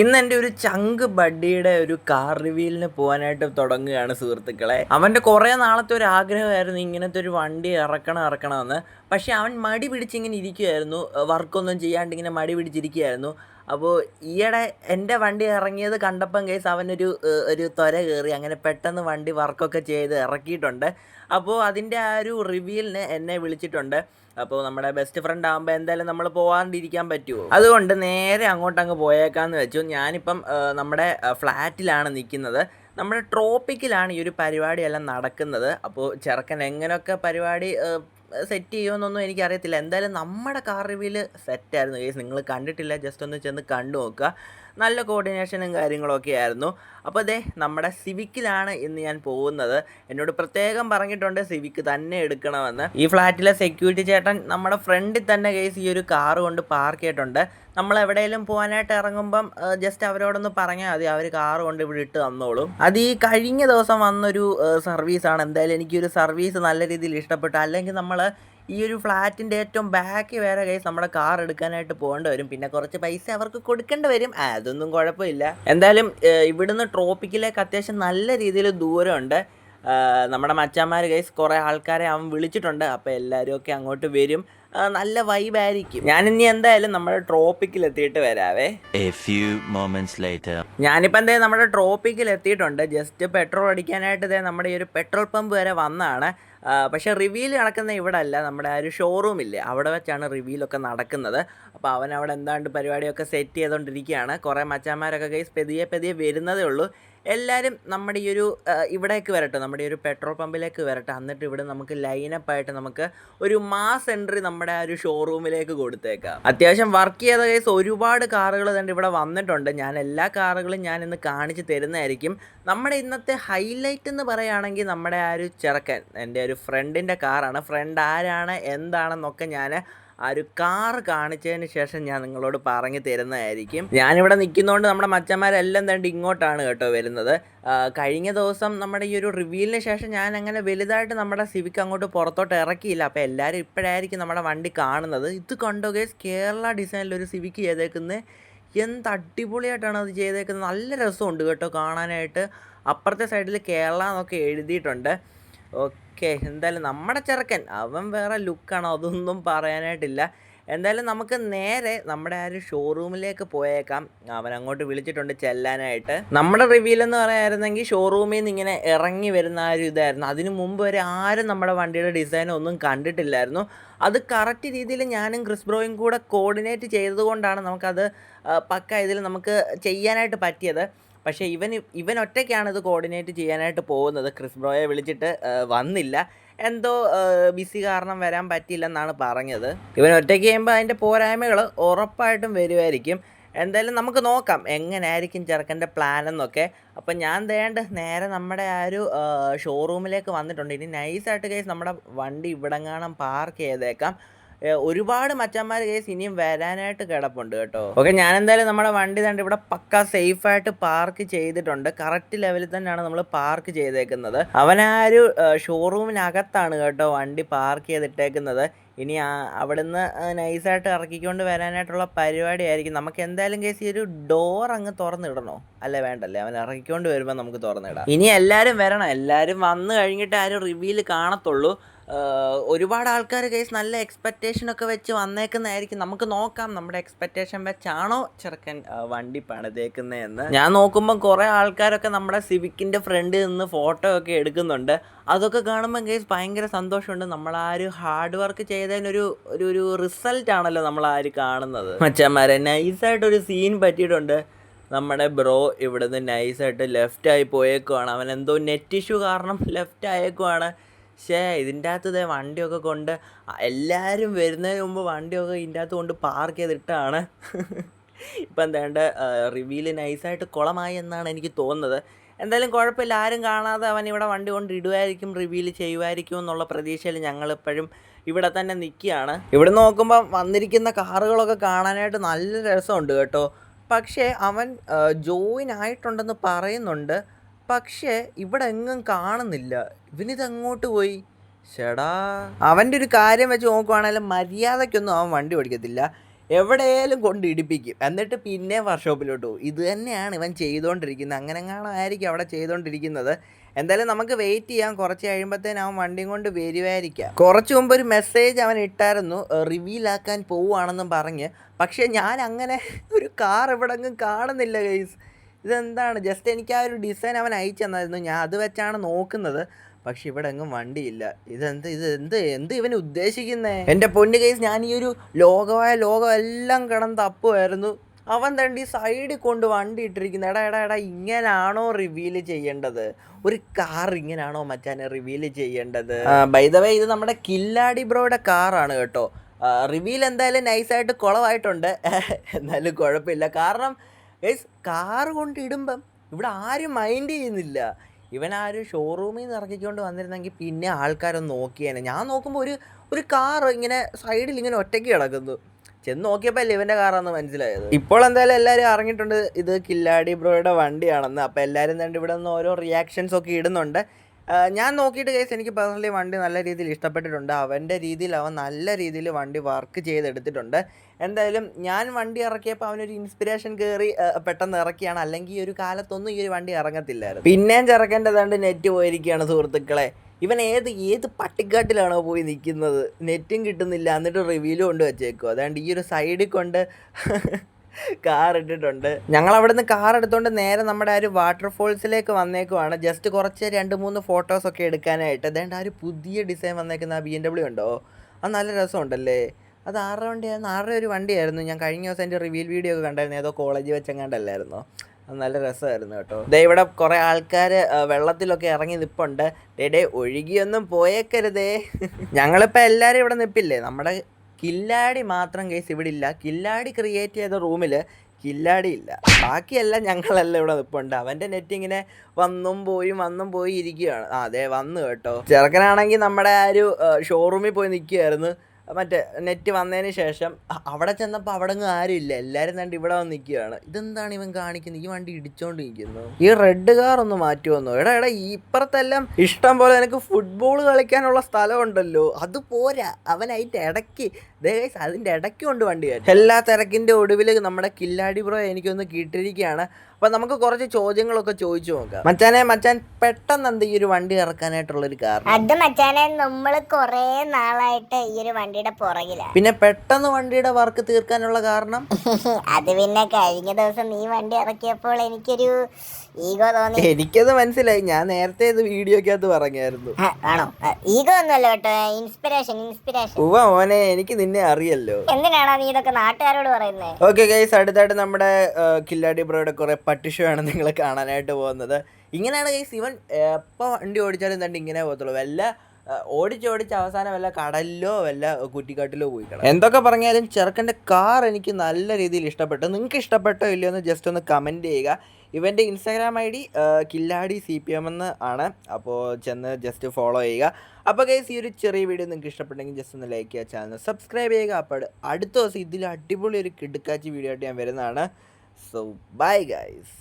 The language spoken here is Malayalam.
ഇന്ന് എന്റെ ഒരു ചങ്ക് ബഡ്ഡിയുടെ ഒരു കാർ റിവീലിന് പോകാനായിട്ട് തുടങ്ങുകയാണ് സുഹൃത്തുക്കളെ. അവന്റെ കുറേ നാളത്തെ ഒരു ആഗ്രഹമായിരുന്നു ഇങ്ങനത്തെ ഒരു വണ്ടി ഇറക്കണം ഇറക്കണമെന്ന്. പക്ഷേ അവൻ മടി പിടിച്ചിങ്ങനെ ഇരിക്കുമായിരുന്നു വർക്കൊന്നും ചെയ്യാണ്ട് ഇങ്ങനെ മടി പിടിച്ചിരിക്കുകയായിരുന്നു അപ്പോൾ ഈയിടെ എന്റെ വണ്ടി ഇറങ്ങിയത് കണ്ടപ്പം കേസ് അവനൊരു ഒരു ത്വര കയറി അങ്ങനെ പെട്ടെന്ന് വണ്ടി വർക്കൊക്കെ ചെയ്ത് ഇറക്കിയിട്ടുണ്ട്. അപ്പോൾ അതിന്റെ ആ ഒരു റിവ്യൂലിന് എന്നെ വിളിച്ചിട്ടുണ്ട്. അപ്പോൾ നമ്മുടെ ബെസ്റ്റ് ഫ്രണ്ട് ആകുമ്പോൾ എന്തായാലും നമ്മൾ പോകാണ്ടിരിക്കാൻ പറ്റുമോ അതുകൊണ്ട് നേരെ അങ്ങോട്ട് അങ്ങ് പോയേക്കാന്ന് വെച്ചു. ഞാനിപ്പം നമ്മുടെ ഫ്ലാറ്റിലാണ് നിൽക്കുന്നത്. നമ്മുടെ ട്രോപ്പിക്കിലാണ് ഈ ഒരു പരിപാടിയെല്ലാം നടക്കുന്നത്. അപ്പോൾ ചെറുക്കൻ എങ്ങനെയൊക്കെ പരിപാടി സെറ്റ് ചെയ്യുമെന്നൊന്നും എനിക്കറിയത്തില്ല. എന്തായാലും നമ്മുടെ കാർ റിവ്യൂൽ സെറ്റായിരുന്നു കേസ് നിങ്ങൾ കണ്ടിട്ടില്ല. ജസ്റ്റ് ഒന്ന് ചെന്ന് കണ്ടു നോക്കുക. നല്ല കോർഡിനേഷനും കാര്യങ്ങളൊക്കെ ആയിരുന്നു. അപ്പോൾ അതെ നമ്മുടെ സിവിക്കിലാണ് ഇന്ന് ഞാൻ പോകുന്നത്. എന്നോട് പ്രത്യേകം പറഞ്ഞിട്ടുണ്ട് സിവിക്ക് തന്നെ എടുക്കണമെന്ന്. ഈ ഫ്ലാറ്റിലെ സെക്യൂരിറ്റി ചേട്ടൻ നമ്മുടെ ഫ്രണ്ടിൽ തന്നെ കേസ് ഈ ഒരു കാർ കൊണ്ട് പാർക്ക് ചെയ്തിട്ടുണ്ട്. നമ്മൾ എവിടെയെങ്കിലും പോകാനായിട്ട് ഇറങ്ങുമ്പം ജസ്റ്റ് അവരോടൊന്ന് പറഞ്ഞാൽ മതി. അവർ കാർ കൊണ്ട് ഇവിടെ ഇട്ട് തന്നോളും. അത് ഈ കഴിഞ്ഞ ദിവസം വന്നൊരു സർവീസാണ് എന്തായാലും എനിക്കൊരു സർവീസ് നല്ല രീതിയിൽ ഇഷ്ടപ്പെട്ടു. അല്ലെങ്കിൽ നമ്മൾ ഈ ഒരു ഫ്ലാറ്റിന്റെ ഏറ്റവും ബാക്ക് വേറെ കേസ് നമ്മുടെ കാർ എടുക്കാനായിട്ട് പോകേണ്ടി വരും. പിന്നെ കുറച്ച് പൈസ അവർക്ക് കൊടുക്കേണ്ടി വരും. അതൊന്നും കുഴപ്പമില്ല. എന്തായാലും ഇവിടുന്ന് ട്രോപ്പിക്കിലേക്ക് അത്യാവശ്യം നല്ല രീതിയിൽ ദൂരമുണ്ട്. നമ്മുടെ മച്ചാന്മാർ കേസ് കുറേ ആൾക്കാരെ അവൻ വിളിച്ചിട്ടുണ്ട്. അപ്പോൾ എല്ലാവരും ഒക്കെ അങ്ങോട്ട് വരും. നല്ല വൈബായിരിക്കും ഞാനിനി എന്തായാലും നമ്മുടെ ട്രോപ്പിക്കിൽ എത്തിയിട്ട് വരാവേ. ഞാനിപ്പോൾ എന്തേ നമ്മുടെ ട്രോപ്പിക്കിൽ എത്തിയിട്ടുണ്ട്. ജസ്റ്റ് പെട്രോൾ അടിക്കാനായിട്ട് ഇതേ നമ്മുടെ ഈ ഒരു പെട്രോൾ പമ്പ് വരെ വന്നതാണ് ആ, പക്ഷേ റിവീൽ നടക്കുന്ന ഇവിടെ അല്ല. നമ്മുടെ ആ ഒരു ഷോറൂം ഇല്ലേ? അവിടെ വെച്ചാണ് റിവീലൊക്കെ നടക്കുന്നത്. അപ്പോൾ അവൻ അവിടെ എന്താണ്ട് പരിപാടിയൊക്കെ സെറ്റ് ചെയ്തുകൊണ്ടിരിക്കുകയാണ് കുറേ മച്ചാന്മാരൊക്കെ കൈസ് പെതിയെ പെതിയെ വരുന്നതേ ഉള്ളൂ. എല്ലാവരും നമ്മുടെ ഈ ഒരു ഇവിടേക്ക് വരട്ടെ നമ്മുടെ ഒരു പെട്രോൾ പമ്പിലേക്ക് വരട്ടെ. എന്നിട്ട് ഇവിടെ നമുക്ക് ലൈനപ്പ് ആയിട്ട് നമുക്ക് ഒരു മാസ് എൻട്രി നമ്മുടെ ആ ഒരു ഷോറൂമിലേക്ക് കൊടുത്തേക്കാം. അത്യാവശ്യം വർക്ക് ചെയ്ത കേസ് ഒരുപാട് കാറുകൾ തന്നെ ഇവിടെ വന്നിട്ടുണ്ട്. ഞാൻ എല്ലാ കാറുകളും ഞാൻ ഇന്ന് കാണിച്ച് തരുന്നതായിരിക്കും. നമ്മുടെ ഇന്നത്തെ ഹൈലൈറ്റ് എന്ന് പറയുകയാണെങ്കിൽ നമ്മുടെ ആ ഒരു ചെറുക്കൻ എന്റെ ഒരു ഫ്രണ്ടിന്റെ കാറാണ് ഫ്രണ്ട് ആരാണ് എന്താണെന്നൊക്കെ ഞാൻ ആ ഒരു കാർ കാണിച്ചതിന് ശേഷം ഞാൻ നിങ്ങളോട് പറഞ്ഞു തരുന്നതായിരിക്കും. ഞാനിവിടെ നിൽക്കുന്നതുകൊണ്ട് നമ്മുടെ മച്ചന്മാരെല്ലാം തണ്ടി ഇങ്ങോട്ടാണ് കേട്ടോ വരുന്നത്. കഴിഞ്ഞ ദിവസം നമ്മുടെ ഈ ഒരു റിവ്യൂലിന് ശേഷം ഞാൻ അങ്ങനെ വലുതായിട്ട് നമ്മുടെ സിവിക്ക് അങ്ങോട്ട് പുറത്തോട്ട് ഇറക്കിയില്ല. അപ്പോൾ എല്ലാവരും ഇപ്പോഴായിരിക്കും നമ്മുടെ വണ്ടി കാണുന്നത്. ഇത് കണ്ടോ ഗേസ് കേരള ഡിസൈനിൽ ഒരു സിവിക്ക് ചെയ്തേക്കുന്നത് എന്ത് അടിപൊളിയായിട്ടാണ് അത് ചെയ്തേക്കുന്നത് നല്ല രസമുണ്ട് കേട്ടോ കാണാനായിട്ട്. അപ്പുറത്തെ സൈഡിൽ കേരള എന്നൊക്കെ എഴുതിയിട്ടുണ്ട്. ഓക്കെ എന്തായാലും നമ്മുടെ ചെറുക്കൻ അവൻ വേറെ ലുക്കാണ് അതൊന്നും പറയാനായിട്ടില്ല. എന്തായാലും നമുക്ക് നേരെ നമ്മുടെ ആ ഒരു ഷോറൂമിലേക്ക് പോയേക്കാം. അവൻ അങ്ങോട്ട് വിളിച്ചിട്ടുണ്ട് ചെല്ലാനായിട്ട്. നമ്മുടെ റിവ്യൂൽ എന്ന് പറയായിരുന്നെങ്കിൽ ഷോറൂമിൽ നിന്ന് ഇങ്ങനെ ഇറങ്ങി വരുന്ന ആ ഒരു ഇതായിരുന്നു. അതിനു മുമ്പ് വരെ ആരും നമ്മുടെ വണ്ടിയുടെ ഡിസൈൻ ഒന്നും കണ്ടിട്ടില്ലായിരുന്നു. അത് കറക്റ്റ് രീതിയിൽ ഞാനും ക്രിസ് ബ്രോയും കൂടെ കോർഡിനേറ്റ് ചെയ്തതുകൊണ്ടാണ് നമുക്കത് പക്ക ഇതിൽ നമുക്ക് ചെയ്യാനായിട്ട് പറ്റിയത്. പക്ഷേ ഇവൻ ഇവൻ ഒറ്റയ്ക്കാണ് ഇത് കോർഡിനേറ്റ് ചെയ്യാനായിട്ട് പോകുന്നത്. ക്രിസ് ബ്രോയെ വിളിച്ചിട്ട് വന്നില്ല. എന്തോ ബിസി കാരണം വരാൻ പറ്റിയില്ലെന്നാണ് പറഞ്ഞത്. ഇവൻ ഒറ്റയ്ക്ക് ചെയ്യുമ്പോൾ അതിന്റെ പോരായ്മകൾ ഉറപ്പായിട്ടും വരുമായിരിക്കും. എന്തായാലും നമുക്ക് നോക്കാം എങ്ങനെയായിരിക്കും ചെറുക്കന്റെ പ്ലാൻ എന്നൊക്കെ അപ്പം ഞാൻ ദേണ്ട് നേരെ നമ്മുടെ ആ ഒരു ഷോറൂമിലേക്ക് വന്നിട്ടുണ്ട്. ഇനി നൈസായിട്ട് കേസ് നമ്മുടെ വണ്ടി ഇവിടെങ്ങാണം പാർക്ക് ചെയ്തേക്കാം. ഒരുപാട് മച്ചന്മാർ കേസ് ഇനിയും വരാനായിട്ട് കിടപ്പുണ്ട് കേട്ടോ. ഓക്കെ ഞാൻ എന്തായാലും നമ്മുടെ വണ്ടി തന്നെ ഇവിടെ പക്ക സേഫ് ആയിട്ട് പാർക്ക് ചെയ്തിട്ടുണ്ട്. കറക്റ്റ് ലെവലിൽ തന്നെയാണ് നമ്മൾ പാർക്ക് ചെയ്തേക്കുന്നത്. അവൻ ആ ഒരു ഷോറൂമിനകത്താണ് കേട്ടോ വണ്ടി പാർക്ക് ചെയ്തിട്ടേക്കുന്നത്. ഇനി അവിടുന്ന് നൈസായിട്ട് ഇറക്കിക്കൊണ്ട് വരാനായിട്ടുള്ള പരിപാടിയായിരിക്കും. നമുക്ക് എന്തായാലും കേസ് ഈ ഒരു ഡോർ അങ്ങ് തുറന്നിടണോ? അല്ല വേണ്ടല്ലേ? അവൻ ഇറക്കിക്കൊണ്ട് വരുമ്പോൾ നമുക്ക് തുറന്നിടാം. ഇനി എല്ലാവരും വരണം. എല്ലാവരും വന്നു കഴിഞ്ഞിട്ട് ആ ഒരു റിവ്യൂൽ കാണത്തുള്ളൂ. ഒരുപാട് ആൾക്കാർ കേസ് നല്ല എക്സ്പെക്റ്റേഷനൊക്കെ വെച്ച് വന്നേക്കുന്നതായിരിക്കും. നമുക്ക് നോക്കാം നമ്മുടെ എക്സ്പെക്റ്റേഷൻ വെച്ചാണോ ചെറുക്കൻ വണ്ടി പണിതേക്കുന്നതെന്ന് ഞാൻ നോക്കുമ്പോൾ കുറേ ആൾക്കാരൊക്കെ നമ്മുടെ സിവിക്കിന്റെ ഫ്രണ്ടിൽ നിന്ന് ഫോട്ടോ ഒക്കെ എടുക്കുന്നുണ്ട്. അതൊക്കെ കാണുമ്പോൾ കേസ് ഭയങ്കര സന്തോഷമുണ്ട്. നമ്മൾ ആ ഒരു ഹാർഡ് വർക്ക് ചെയ്തതിനൊരു ഒരു ഒരു റിസൾട്ട് ആണല്ലോ നമ്മൾ ആ ഒരു കാണുന്നത്. മച്ചന്മാരെ നൈസായിട്ടൊരു സീൻ പറ്റിയിട്ടുണ്ട്. നമ്മുടെ ബ്രോ ഇവിടുന്ന് നൈസായിട്ട് ലെഫ്റ്റ് ആയി പോയേക്കുവാണ്. അവൻ എന്തോ നെറ്റ് ഇഷ്യൂ കാരണം ലെഫ്റ്റ് ആയേക്കുവാണ്. പക്ഷേ ഇതിന്റെ അകത്ത് വണ്ടിയൊക്കെ കൊണ്ട് എല്ലാവരും വരുന്നതിന് മുമ്പ് വണ്ടിയൊക്കെ ഇതിന്റെ അകത്ത് കൊണ്ട് പാർക്ക് ചെയ്തിട്ടാണ്. ഇപ്പം എന്താണ്ട് റിവ്യൂൽ നൈസായിട്ട് കുളമായി എന്നാണ് എനിക്ക് തോന്നുന്നത്. എന്തായാലും കുഴപ്പമില്ല ആരും കാണാതെ അവൻ ഇവിടെ വണ്ടി കൊണ്ട് ഇടുമായിരിക്കും റിവ്യൂൽ ചെയ്യുമായിരിക്കും എന്നുള്ള പ്രതീക്ഷയിൽ ഞങ്ങളിപ്പോഴും ഇവിടെ തന്നെ നിൽക്കുകയാണ്. ഇവിടെ നോക്കുമ്പോൾ വന്നിരിക്കുന്ന കാറുകളൊക്കെ കാണാനായിട്ട് നല്ല രസമുണ്ട് കേട്ടോ. പക്ഷേ അവൻ ജോയിൻ ആയിട്ടുണ്ടെന്ന് പറയുന്നുണ്ട്. പക്ഷേ ഇവിടെ എങ്ങും കാണുന്നില്ല. ഇവനിത് അങ്ങോട്ട് പോയി? ചേടാ അവന്റെ ഒരു കാര്യം വെച്ച് നോക്കുവാണെങ്കിൽ മര്യാദയ്ക്കൊന്നും അവൻ വണ്ടി ഓടിക്കത്തില്ല. എവിടെയാലും കൊണ്ട് ഇടിപ്പിക്കും. എന്നിട്ട് പിന്നെ വർക്ക്ഷോപ്പിലോട്ട് പോകും. ഇത് തന്നെയാണ് ഇവൻ ചെയ്തുകൊണ്ടിരിക്കുന്നത് അങ്ങനെ ആയിരിക്കും അവിടെ ചെയ്തുകൊണ്ടിരിക്കുന്നത് എന്തായാലും നമുക്ക് വെയിറ്റ് ചെയ്യാം. കുറച്ച് കഴിയുമ്പോഴത്തേനും അവൻ വണ്ടിയും കൊണ്ട് വരുമായിരിക്കാം കുറച്ച് മുമ്പ് ഒരു മെസ്സേജ് അവൻ ഇട്ടായിരുന്നു. റിവീലാക്കാൻ പോവുകയാണെന്നും പറഞ്ഞ്. പക്ഷേ ഞാൻ അങ്ങനെ ഒരു കാർ ഇവിടെ അങ്ങ് കാണുന്നില്ല ഗൈസ് ഇതെന്താണ്? ജസ്റ്റ് എനിക്ക് ആ ഒരു ഡിസൈൻ അവൻ അയച്ചു തന്നായിരുന്നു. ഞാൻ അത് വെച്ചാണ് നോക്കുന്നത്. പക്ഷെ ഇവിടെ എങ്ങും വണ്ടിയില്ല. ഇതെന്ത് ഇത് എന്ത് എന്ത് ഇവൻ ഉദ്ദേശിക്കുന്നേ? എന്റെ പൊന്നു കേസ് ഞാൻ ഈ ഒരു ലോകമായ ലോകം എല്ലാം കിടന്ന് തപ്പുമായിരുന്നു അവൻ തണ്ടി സൈഡിൽ കൊണ്ട് വണ്ടി ഇട്ടിരിക്കുന്നത് എടാ എടാ എടാ ഇങ്ങനാണോ റിവീൽ ചെയ്യേണ്ടത്? ഒരു കാർ ഇങ്ങനാണോ മച്ചാനെ റിവീൽ ചെയ്യേണ്ടത്? ബൈദവേ ഇത് നമ്മുടെ കില്ലാടി ബ്രോയുടെ കാറാണ് കേട്ടോ. റിവീൽ എന്തായാലും നൈസായിട്ട് കുളവായിട്ടുണ്ട്. എന്നാലും കുഴപ്പമില്ല. കാരണം ഗൈസ് കാർ കൊണ്ടിടുമ്പം ഇവിടെ ആരും മൈൻഡ് ചെയ്യുന്നില്ല. ഇവൻ ആ ഒരു ഷോറൂമിൽ നിന്ന് ഇറക്കിക്കൊണ്ട് വന്നിരുന്നെങ്കിൽ പിന്നെ ആൾക്കാരൊന്ന് നോക്കിയേനെ ഞാൻ നോക്കുമ്പോൾ ഒരു ഒരു കാർ ഇങ്ങനെ സൈഡിൽ ഇങ്ങനെ ഒറ്റയ്ക്ക് കിടക്കുന്നു. ചെന്ന് നോക്കിയപ്പോൾ അല്ലേ ഇവന്റെ കാറാന്ന് മനസ്സിലായത്? ഇപ്പോൾ എന്തായാലും എല്ലാവരും അറിഞ്ഞിട്ടുണ്ട് ഇത് കില്ലാടി ബ്രോയുടെ വണ്ടിയാണെന്ന്. അപ്പോൾ എല്ലാവരും തന്നെ ഇവിടെ നിന്ന് ഓരോ റിയാക്ഷൻസ് ഒക്കെ ഇടുന്നുണ്ട്. ഞാൻ നോക്കിയിട്ട് കേസ് എനിക്ക് പേഴ്സണലി വണ്ടി നല്ല രീതിയിൽ ഇഷ്ടപ്പെട്ടിട്ടുണ്ട്. അവന്റെ രീതിയിൽ അവൻ നല്ല രീതിയിൽ വണ്ടി വർക്ക് ചെയ്തെടുത്തിട്ടുണ്ട്. എന്തായാലും ഞാൻ വണ്ടി ഇറക്കിയപ്പോൾ അവനൊരു ഇൻസ്പിറേഷൻ കയറി പെട്ടെന്ന് ഇറക്കിയാണ്. അല്ലെങ്കിൽ ഈ ഒരു കാലത്തൊന്നും ഈ ഒരു വണ്ടി ഇറങ്ങത്തില്ലായിരുന്നു. പിന്നെയും ചെറുക്കന്റെതാണ്ട് നെറ്റ് പോയിരിക്കുകയാണ് സുഹൃത്തുക്കളെ. ഇവൻ ഏത് ഏത് പട്ടിക്കാട്ടിലാണോ പോയി നിൽക്കുന്നത്? നെറ്റും കിട്ടുന്നില്ല. എന്നിട്ട് റിവ്യൂലും കൊണ്ട് വെച്ചേക്കും അതാണ്ട് ഈ ഒരു സൈഡിൽ കൊണ്ട് കാർ ഇട്ടിട്ടുണ്ട്. ഞങ്ങൾ അവിടുന്ന് കാർ എടുത്തുകൊണ്ട് നേരെ നമ്മുടെ ആ ഒരു വാട്ടർഫോൾസിലേക്ക് വന്നേക്കുവാണ്. ജസ്റ്റ് കുറച്ച് രണ്ട് മൂന്ന് ഫോട്ടോസൊക്കെ എടുക്കാനായിട്ട്. അതേണ്ട ആ ഒരു പുതിയ ഡിസൈൻ വന്നേക്കുന്ന ആ ബി എം ഡബ്ല്യു ഉണ്ടോ? അത് നല്ല രസമുണ്ടല്ലേ? അത് ആറര വണ്ടിയായിരുന്നു ആറര ഒരു വണ്ടിയായിരുന്നു. ഞാൻ കഴിഞ്ഞ ദിവസം എന്റെ റിവ്യൂ വീഡിയോ ഒക്കെ കണ്ടായിരുന്നു. ഏതോ കോളേജിൽ വെച്ചെങ്ങാണ്ടല്ലായിരുന്നോ. അത് നല്ല രസമായിരുന്നു കേട്ടോ. ദേ ഇവിടെ കുറേ ആൾക്കാർ വെള്ളത്തിലൊക്കെ ഇറങ്ങി നിൽപ്പുണ്ട് ഡേ ഒഴുകിയൊന്നും പോയേക്കരുതേ. ഞങ്ങളിപ്പോൾ എല്ലാവരും ഇവിടെ നിൽപ്പില്ലേ നമ്മുടെ കില്ലാടി മാത്രം കേസ് ഇവിടെ ഇല്ല. കില്ലാടി ക്രിയേറ്റ് ചെയ്ത റൂമിൽ കില്ലാടി ഇല്ല. ബാക്കിയെല്ലാം ഞങ്ങളെല്ലാം ഇവിടെ നിൽപ്പുണ്ട് അവന്റെ നെറ്റ് ഇങ്ങനെ വന്നും പോയി വന്നും പോയി ഇരിക്കുകയാണ്. അതെ വന്നു കേട്ടോ. ചെറുക്കനാണെങ്കിൽ നമ്മുടെ ആ ഒരു ഷോറൂമിൽ പോയി നിൽക്കുകയായിരുന്നു മറ്റേ നെറ്റ് വന്നതിന് ശേഷം അവിടെ ചെന്നപ്പോൾ അവിടെ അങ്ങ് ആരുമില്ല. എല്ലാവരും കണ്ട് ഇവിടെ വന്ന് നിൽക്കുകയാണ് ഇതെന്താണ് ഇവൻ കാണിക്കുന്നത്? ഈ വണ്ടി ഇടിച്ചോണ്ട് നിൽക്കുന്നു ഈ റെഡ് കാർ ഒന്ന് മാറ്റി വന്നു. എടാ എടാ ഇപ്പുറത്തെല്ലാം ഇഷ്ടം പോലെ എനിക്ക് ഫുട്ബോൾ കളിക്കാനുള്ള സ്ഥലമുണ്ടല്ലോ. അത് പോരാ. അവനായിട്ട് ഇടയ്ക്ക് ദേ guys, അതിന്റെ ഇടയ്ക്ക് കൊണ്ട് വണ്ടി കയറ്റി. എല്ലാ തിരക്കിന്റെ ഒടുവിൽ നമ്മുടെ കില്ലാടി ബ്രോ എനിക്കൊന്ന് കിട്ടിയിരിക്കുകയാണ്. അപ്പം നമുക്ക് കുറച്ച് ചോദ്യങ്ങളൊക്കെ ചോദിച്ചു നോക്കാം. മച്ചാനെ മച്ചാൻ പെട്ടെന്ന് എന്ത് ഈ ഒരു വണ്ടി ഇറക്കാനായിട്ടുള്ള ഒരു കാരണം? അത് മച്ചാനെ നമ്മൾ കൊറേ നാളായിട്ട് ഈ ഒരു വണ്ടിയുടെ പുറകിലാണ് പിന്നെ പെട്ടെന്ന് വണ്ടിയുടെ വർക്ക് തീർക്കാനുള്ള കാരണം? അത് പിന്നെ കഴിഞ്ഞ ദിവസം നീ വണ്ടി ഇറക്കിയപ്പോൾ എനിക്കൊരു ഈഗോ തോന്നി. എനിക്കത് മനസ്സിലായി. ഞാൻ നേരത്തെ ഇത് വീഡിയോക്കകത്ത് പറഞ്ഞായിരുന്നു. ആണോ? ഈഗോ ഒന്നുമല്ല കേട്ടോ. Inspiration inspiration. ഉവ മോനെ എനിക്ക് നിന്നെ അറിയല്ലോ. എന്തിനാണോ നീ ഇതൊക്കെ നാട്ടുകാരോട് പറയുന്നത് ഓക്കെ ഗൈസ് അടുത്തായിട്ട് നമ്മുടെ കില്ലാടി ബ്രോയുടെ കുറെ പട്ടിഷോ ആണ് നിങ്ങൾ കാണാനായിട്ട് പോകുന്നത്. ഇങ്ങനെയാണ് ഗൈസ് ഇവൻ എപ്പോൾ വണ്ടി ഓടിച്ചാലും തന്നെ ഇങ്ങനെ പോകത്തുള്ളൂ. വല്ല ആ, ഓടിച്ചോടിച്ച് അവസാനം വല്ല കടലിലോ വല്ല കുറ്റിക്കാട്ടിലോ പോയി കിടക്കും. എന്തൊക്കെ പറഞ്ഞാലും ചെറുക്കന്റെ കാർ എനിക്ക് നല്ല രീതിയിൽ ഇഷ്ടപ്പെട്ടു. നിങ്ങൾക്ക് ഇഷ്ടപ്പെട്ടോ ഇല്ലയോ എന്ന് ജസ്റ്റ് ഒന്ന് കമന്റ് ചെയ്യുക. ഇവന്റെ ഇൻസ്റ്റാഗ്രാം ഐ ഡി കില്ലാടി സി പി എം എന്ന് ആണ്. അപ്പോൾ ചെന്ന് ജസ്റ്റ് ഫോളോ ചെയ്യുക. അപ്പോൾ കേസ് ഈ ഒരു ചെറിയ വീഡിയോ നിങ്ങൾക്ക് ഇഷ്ടപ്പെട്ടെങ്കിൽ ജസ്റ്റ് ഒന്ന് ലൈക്ക് ചെയ്യുക ചാനൽ സബ്സ്ക്രൈബ് ചെയ്യുക. അപ്പോൾ അടുത്ത ദിവസം ഇതിൽ അടിപൊളി ഒരു കിടുക്കാച്ചി വീഡിയോ ആയിട്ട് ഞാൻ വരുന്നതാണ്. So bye guys